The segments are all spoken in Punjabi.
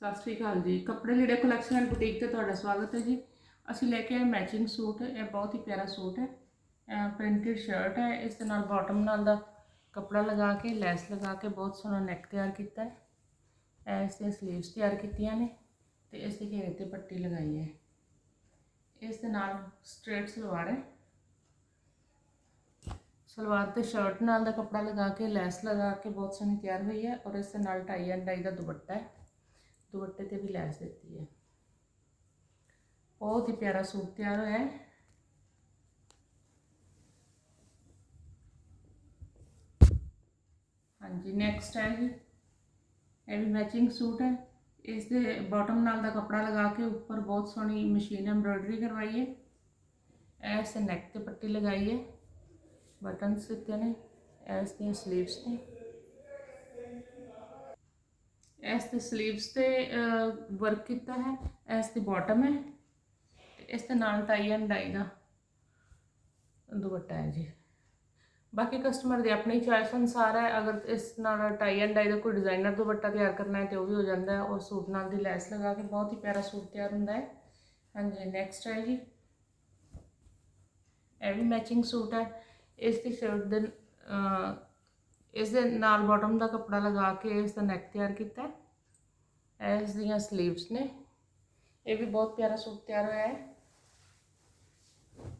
ਸਤਿ ਸ਼੍ਰੀ ਅਕਾਲ ਜੀ ਕੱਪੜੇ ਲੀੜੇ ਕਲੈਕਸ਼ਨ ਐਂਡ ਬੁਟੀਕ ਤੇ ਤੁਹਾਡਾ ਸਵਾਗਤ ਹੈ ਜੀ ਅਸੀਂ ਲੈ ਕੇ ਆਏ ਮੈਚਿੰਗ ਸੂਟ ਇਹ ਬਹੁਤ ਹੀ ਪਿਆਰਾ ਸੂਟ ਹੈ ਪ੍ਰਿੰਟਡ ਸ਼ਰਟ ਹੈ ਇਸ ਦੇ ਨਾਲ ਬਾਟਮ ਨਾਲ ਦਾ ਕੱਪੜਾ ਲਗਾ ਕੇ ਲੈਸ ਲਗਾ ਕੇ ਬਹੁਤ ਸੋਹਣਾ ਨੈਕ ਤਿਆਰ ਕੀਤਾ ਹੈ ਇਸ ਦੇ 슬ੀਵਸ ਤਿਆਰ ਕੀਤੀਆਂ ਨੇ ਤੇ ਇਸ ਦੇ ਘੇਰੇ ਤੇ ਪੱਟੀ ਲਗਾਈ ਹੈ ਇਸ ਦੇ ਨਾਲ ਸਟ੍ਰੇਟ ਸਲਵਾਰ ਹੈ ਸਲਵਾਰ ਤੇ ਸ਼ਰਟ ਨਾਲ ਦਾ ਕੱਪੜਾ ਲਗਾ ਕੇ ਲੈਸ ਲਗਾ ਕੇ ਬਹੁਤ ਸੋਹਣੀ ਤਿਆਰ ਹੋਈ ਹੈ ਔਰ ਇਸ ਦੇ ਨਾਲ ਟਾਈ ਐਂਡ ਡਾਈ ਦਾ ਦੁਪੱਟਾ ਹੈ दुपट्टे पर भी लैस दिखती है बहुत ही प्यारा सूट तैयार होया हाँ जी नैक्सट है जी ये भी मैचिंग सूट है इस बॉटम नाल का कपड़ा लगा के उपर बहुत सोहनी मशीन एम्ब्रॉयडरी करवाई है इस नैक पट्टी लगाई है बटन दिते ने इस दीवस ने ਇਸ ਤੇ ਸਲੀਵਸ ਤੇ ਵਰਕ ਕੀਤਾ ਹੈ ਇਸ ਦੀ ਬਾਟਮ ਹੈ ਇਸ ਤੇ ਨਾਲ ਟਾਈ ਐਂਡ ਡਾਈ ਦਾ ਦੁਪੱਟਾ ਹੈ ਜੀ ਬਾਕੀ ਕਸਟਮਰ ਦੇ ਆਪਣੀ ਚੋਇਸ ਅਨਸਾਰ ਹੈ ਅਗਰ ਇਸ ਨਾਲ ਟਾਈ ਐਂਡ ਡਾਈ ਦਾ ਕੋਈ ਡਿਜ਼ਾਈਨਰ ਦੁਪੱਟਾ ਤਿਆਰ ਕਰਨਾ ਹੈ ਤੇ ਉਹ ਵੀ ਹੋ ਜਾਂਦਾ ਹੈ ਉਹ ਸੂਟ ਨਾਲ ਦੀ ਲੈਸ ਲਗਾ ਕੇ ਬਹੁਤ ਹੀ ਪਿਆਰਾ ਸੂਟ ਤਿਆਰ ਹੁੰਦਾ ਹੈ ਹਾਂਜੀ ਨੈਕਸਟ ਹੈ ਜੀ ਐਵੀ ਮੈਚਿੰਗ ਸੂਟ ਹੈ ਇਸ ਦੀ ਸ਼ਰਟ ਦੇ इस बॉटम का कपड़ा लगा के इस नैक तैयार किया इस दया स्लीवस ने यह भी बहुत प्यारा सूट तैयार होया है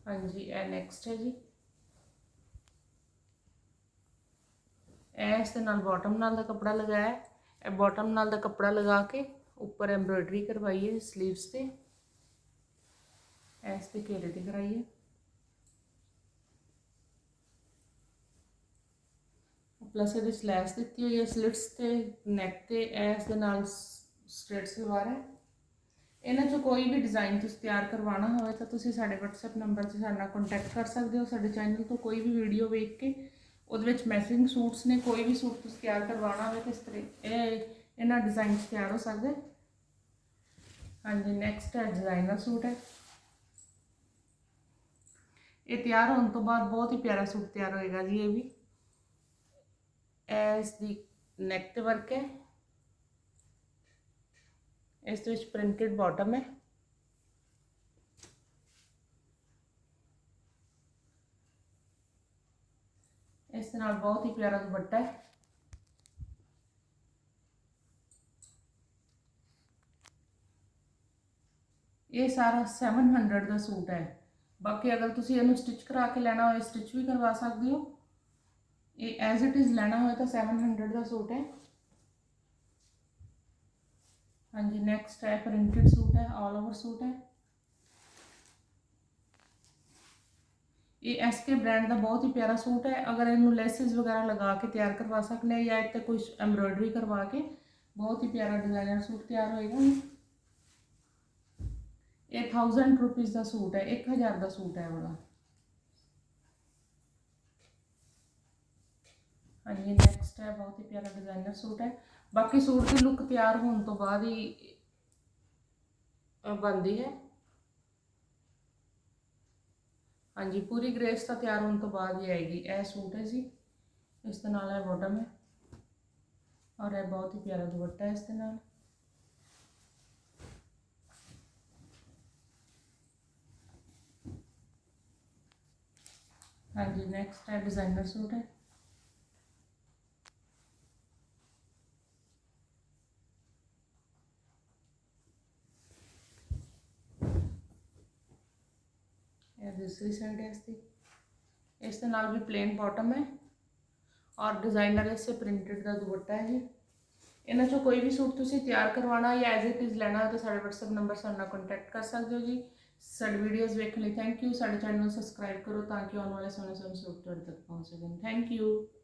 हाँ जी ए नैक्सट है जी इस बॉटम नाल का कपड़ा लगाया ए बॉटम नाल का कपड़ा लगा के उपर एम्ब्रॉयडरी करवाई है स्लीवस से इस घेरे से कराइए ਪਲੱਸ ਇਹਦੇ ਵਿੱਚ ਲੈਸ ਦਿੱਤੀ ਹੋਈ ਹੈ ਸਲਿਟਸ ਤੇ ਨੈਕ ਤੇ ਐਸ ਦੇ ਨਾਲ ਸਟ੍ਰੇਟ ਸਲਵਾਰ ਹੈ ਇਹਨਾਂ ਚੋਂ ਕੋਈ ਵੀ ਡਿਜ਼ਾਈਨ ਤੁਸੀਂ ਤਿਆਰ ਕਰਵਾਉਣਾ ਹੋਵੇ ਤਾਂ ਤੁਸੀਂ ਸਾਡੇ WhatsApp ਨੰਬਰ ਤੇ ਸਾਡੇ ਨਾਲ ਕੰਟੈਕਟ ਕਰ ਸਕਦੇ ਹੋ ਸਾਡੇ ਚੈਨਲ ਤੋਂ ਕੋਈ ਵੀ ਵੀਡੀਓ ਵੇਖ ਕੇ ਉਹਦੇ ਵਿੱਚ ਮੈਚਿੰਗ ਸੂਟਸ ਨੇ ਕੋਈ ਵੀ ਸੂਟ ਤੁਸੀਂ ਤਿਆਰ ਕਰਵਾਉਣਾ ਹੋਵੇ ਇਸ ਤਰ੍ਹਾਂ ਇਹ ਇਹਨਾਂ ਡਿਜ਼ਾਈਨਸ ਤਿਆਰ ਹੋ ਸਕਦੇ ਹਾਂਜੀ ਨੈਕਸਟ ਹੈ ਡਿਜ਼ਾਈਨਰ ਸੂਟ ਹੈ ਇਹ ਤਿਆਰ ਹੋਣ ਤੋਂ ਬਾਅਦ ਬਹੁਤ ਹੀ ਪਿਆਰਾ ਸੂਟ ਤਿਆਰ ਹੋਏਗਾ ਜੀ ਇਹ ਵੀ एस दैक्ट वर्क है इस तो प्रिंटेड बॉटम है इस बहुत ही प्यारा दुपट्टा है ये सारा सैवन हंड्रड का सूट है बाकी अगर तुम इन स्टिच करा के लैंना हो स्टिच भी करवा सकते हो ਇਹ ਐਜ਼ ਇਟ ਇਜ਼ ਲੈਣਾ ਹੋਇਆ ਤਾਂ 700 ਦਾ ਸੂਟ ਹੈ ਹਾਂਜੀ ਨੈਕਸਟ ਹੈ ਪ੍ਰਿੰਟਡ ਸੂਟ ਹੈ ਆਲ ਓਵਰ ਸੂਟ ਹੈ ਇਹ ਐਸਕੇ ਬ੍ਰਾਂਡ ਦਾ ਬਹੁਤ ਹੀ ਪਿਆਰਾ ਸੂਟ ਹੈ ਅਗਰ ਇਹਨੂੰ ਲੈਸਿਸ ਵਗੈਰਾ ਲਗਾ ਕੇ ਤਿਆਰ ਕਰਵਾ ਸਕਦੇ ਆ ਜਾਂ ਇੱਥੇ ਕੁਝ ਐਮਬ੍ਰੋਇਡਰੀ ਕਰਵਾ ਕੇ ਬਹੁਤ ਹੀ ਪਿਆਰਾ ਡਿਜ਼ਾਈਨਰ ਸੂਟ ਤਿਆਰ ਹੋਏਗਾ ਇਹ 1000 ਰੁਪਏ ਦਾ ਸੂਟ ਹੈ 1000 ਦਾ ਸੂਟ ਹੈ ਉਹਦਾ અને નેક્સ્ટ આ બહુત ਹੀ પ્યારા ડિઝાઈનર સૂટ હે બાકી સૂટ નું લુક તૈયાર હોન તો બાદ ઈ બનદી હે હાજી પૂરી ગ્રેસ તો તૈયાર હોન તો બાદ યે આયગી આ સૂટ હે જી ઇસતે નાલા બાટમ હે ઓર હે બહુત ਹੀ પ્યારા દુપટ્ટા હે ઇસતે નાલ હાજી નેક્સ્ટ આ ડિઝાઈનર સૂટ હે दूसरी साइड ऐसी इस भी प्लेन बॉटम है और डिजाइनर इससे प्रिंटेड का दुपट्टा है जी इन्हों चो कोई भी सूट तुम्हें तैयार करवाना या एज इट इज़ लैना तो साढ़े वट्सअप नंबर सा कॉन्टैक्ट कर सकते हो जी साढ़े वीडियोज़ देखने थैंक यू साढ़े चैनल सबसक्राइब करो ताकि आने वाले समय सोने सूट तुटे तक पहुँच सकें थैंक यू